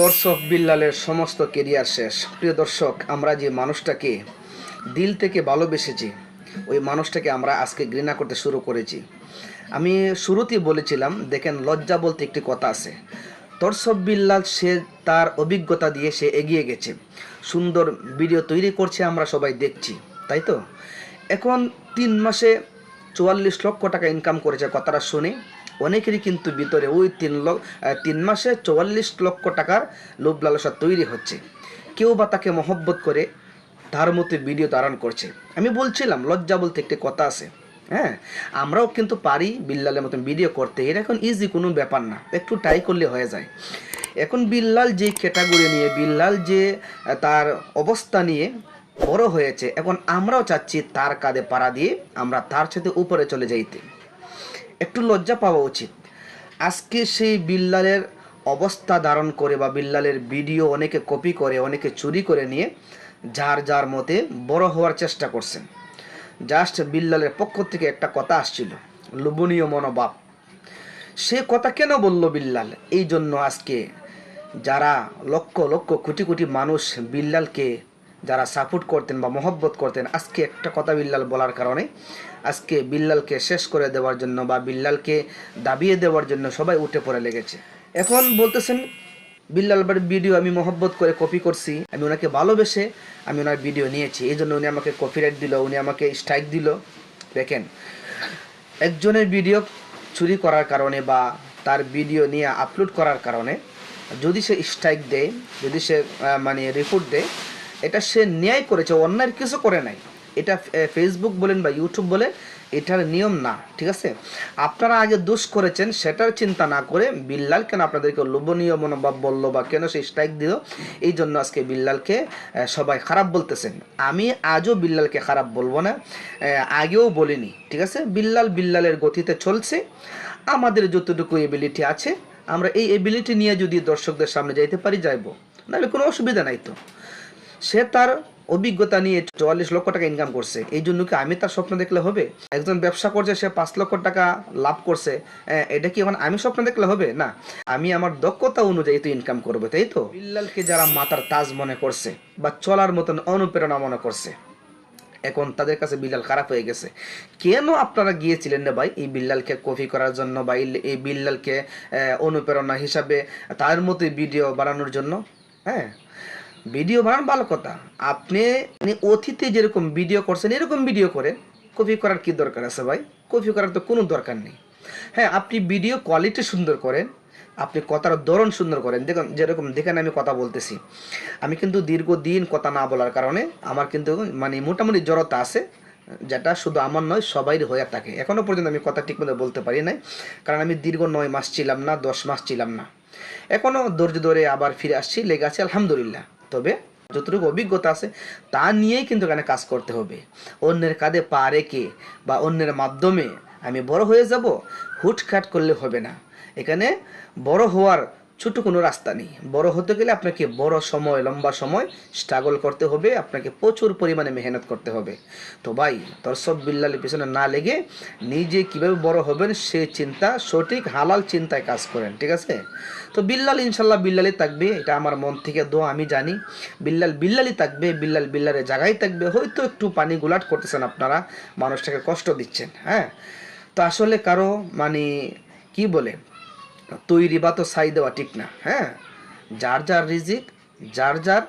দর্শক বিল্লালের সমস্ত কেরিয়ার শেষ। প্রিয় দর্শক, আমরা যে মানুষটাকে দিল থেকে ভালোবেসেছি, ওই মানুষটাকে আমরা আজকে ঘৃণা করতে শুরু করেছি। আমি শুরুতেই বলেছিলাম, দেখেন, লজ্জা বলতে একটি কথা আছে। তরসব বিল্লাল, সে তার অভিজ্ঞতা দিয়ে সে এগিয়ে গেছে। সুন্দর ভিডিও তৈরি করছে, আমরা সবাই দেখছি, তাই তো? এখন তিন মাসে চুয়াল্লিশ লক্ষ টাকা ইনকাম করেছে, কথাটা শুনে অনেকেরই কিন্তু ভিতরে ওই তিন লক্ষ তিন মাসে চুয়াল্লিশ লক্ষ টাকার লোভ লালসা তৈরি হচ্ছে। কেউ বা তাকে মহব্বত করে তার মতো ভিডিও ধারণ করছে। আমি বলছিলাম, লজ্জা বলতে একটি কথা আছে। হ্যাঁ আমরাও কিন্তু পারি বিল্লালের মতন ভিডিও করতে। এটা এখন ইজি কোনো ব্যাপার না, একটু ট্রাই করলে হয়ে যায়। এখন বিল্লাল যে ক্যাটাগরি নিয়ে, বিল্লাল যে তার অবস্থা নিয়ে বড় হয়েছে। এখন আমরাও চাচ্ছি তার কাঁধে পাড়া দিয়ে আমরা তার সাথে উপরে চলে যাইতে। একটু লজ্জা পাওয়া উচিত। আজকে সেই বিল্লালের অবস্থা ধারণ করে বা বিল্লালের ভিডিও অনেকে কপি করে, অনেকে চুরি করে নিয়ে যার যার মতে বড় হওয়ার চেষ্টা করছেন। জাস্ট বিল্লালের পক্ষ থেকে একটা কথা আসছিল, লোভনীয় মনোভাব। সে কথা কেন বলল বিল্লাল? এই জন্য আজকে যারা লক্ষ লক্ষ কোটি কোটি মানুষ বিল্লালকে যারা সাপোর্ট করতেন বা মহব্বত করতেন, আজকে একটা কথা বিল্লাল বলার কারণে, আজকে বিল্লালকে শেষ করে দেওয়ার জন্য বা বিল্লালকে দাবিয়ে দেওয়ার জন্য সবাই উঠে পড়ে লেগেছে। এখন বলতেছেন, বিল্লাল বাড়ির ভিডিও আমি মহব্বত করে কপি করছি, আমি ওনাকে ভালোবেসে আমি ওনার ভিডিও নিয়েছি। এই জন্য উনি আমাকে কপিরাইট দিল, উনি আমাকে স্ট্রাইক দিল। দেখেন, একজনের ভিডিও চুরি করার কারণে বা তার ভিডিও নিয়ে আপলোড করার কারণে যদি সে স্ট্রাইক দেয়, যদি সে মানে রিপোর্ট দেয় এটা সে ন্যায় করেছে অন্যায় কিছু করে নাই। এটা ফেসবুক বলেন বা ইউটিউব বলে, এটার নিয়ম না, ঠিক আছে? আপনারা আগে দোষ করেছেন, সেটার চিন্তা না করে বিল্লাল কেন আপনাদেরকে লোভনীয় মনোভাব বলল বা কেন সে স্ট্রাইক দিল, এই জন্য আজকে বিল্লালকে সবাই খারাপ বলতেছেন। আমি আজও বিল্লালকে খারাপ বলব না আগেও বলিনি, ঠিক আছে? বিল্লাল বিল্লালের গতিতে চলছে, আমাদের যতটুকু এবিলিটি আছে, আমরা এই এবিলিটি নিয়ে যদি দর্শকদের সামনে যাইতে পারি, যাইবো। নাহলে কোনো অসুবিধা নাই তো। সে তার অভিজ্ঞতা নিয়ে চুয়াল্লিশ লক্ষ টাকা ইনকাম করছে। এই জন্য কি আমি তার স্বপ্ন দেখলে হবে? একজন ব্যবসা করছে, সে পাঁচ লক্ষ টাকা লাভ করছে। এটা কি এখন আমি স্বপ্ন দেখলে হবে? না। আমি আমার দক্ষতা অনুযায়ী তো ইনকাম করব, তাই তো? বিল্লালকে যারা মাতার তাজ মনে করছে বা চলার মতন অনুপ্রেরণা মনে করছে, এখন তাদের কাছে বিল্লাল খারাপ হয়ে গেছে। কেন আপনারা গিয়েছিলেন না ভাই এই বিল্লালকে কপি করার জন্য বা এই- বিল্লালকে অনুপ্রেরণা হিসাবে তার মতোই ভিডিও বানানোর জন্য? হ্যাঁ। ভিডিও বানান ভালো কথা। আপনি মানে অতীতে যেরকম ভিডিও করছেন, এরকম ভিডিও করেন, কপি করার কি দরকার আছে ভাই? কপি করার তো কোনো দরকার নেই। হ্যাঁ আপনি ভিডিও কোয়ালিটি সুন্দর করেন, আপনি কথার ধরন সুন্দর করেন। দেখুন, যেরকম দেখেন আমি কথা বলতেছি। আমি কিন্তু দীর্ঘদিন কথা না বলার কারণে আমার কিন্তু মানে মোটামুটি জড়তা আছে, যেটা শুধু আমার নয় সবাইর হয়ে থাকে। এখনও পর্যন্ত আমি কথা ঠিকমতো বলতে পারি নাই, কারণ আমি দীর্ঘ নয় মাস ছিলাম না, দশ মাস ছিলাম না। এখনও ধৈর্য ধরে আবার ফিরে আসছি, লেগে আছে, আলহামদুলিল্লাহ। তবে যতটুকু অভিজ্ঞতা আছে, তা নিয়েই কিন্তু এখানে কাজ করতে হবে। অন্যের কাঁধে পা রেখে বা অন্যের মাধ্যমে আমি বড় হয়ে যাব, হুটখাট করলে হবে না। এখানে বড় হওয়ার ছোট কোনো রাস্তা নেই। বড় হতে গেলে আপনাকে বড় সময়, লম্বা সময় স্ট্রাগল করতে হবে, আপনাকে প্রচুর পরিমাণে মেহনত করতে হবে। তো ভাই, দর্শক বিল্লালের পিছনে না লেগে নিজে কীভাবে বড় হবেন সে চিন্তা, সঠিক হালাল চিন্তায় কাজ করেন, ঠিক আছে? তো বিল্লাল ইনশাল্লাহ বিল্লালই থাকবে, এটা আমার মন থেকে দোয়া, আমি জানি। বিল্লাল বিল্লালই থাকবে, বিল্লাল বিল্লালের জায়গায় থাকবে, হয়তো একটু পানি গুলাট করতেছেন আপনারা, মানুষটাকে কষ্ট দিচ্ছেন হ্যাঁ? তো আসলে কারও মানে কি বলে তৈরি বা তো ছাই দেওয়া ঠিক না হ্যাঁ? যার যার রিজিক, যার যার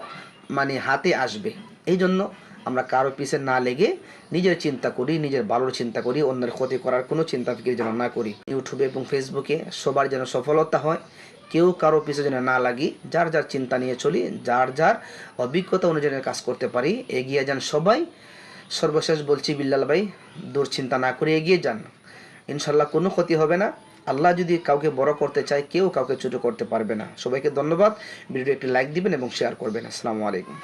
মানে হাতে আসবে। এই জন্য আমরা কারও পিছে না লেগে নিজের চিন্তা করি, নিজের ভালোর চিন্তা করি, অন্যের ক্ষতি করার কোনো চিন্তা ফিকির যেন না করি। ইউটিউবে এবং ফেসবুকে সবার যেন সফলতা হয়, কেউ কারও পিছে যেন না লাগি, যার যার চিন্তা নিয়ে চলি, যার যার অভিজ্ঞতা অনুযায়ী কাজ করতে পারি, এগিয়ে যান সবাই। সর্বশেষ বলছি, বিল্লাল ভাই, দুশ্চিন্তা না করে এগিয়ে যান। ইনশাল্লাহ কোনো ক্ষতি হবে না। আল্লাহ যদি কাউকে বড় করতে চায়, কেউ কাউকে ছোট করতে পারবে না। সবাইকে ধন্যবাদ। ভিডিওটি একটি লাইক দিবেন এবং শেয়ার করবেন। আসসালামু আলাইকুম।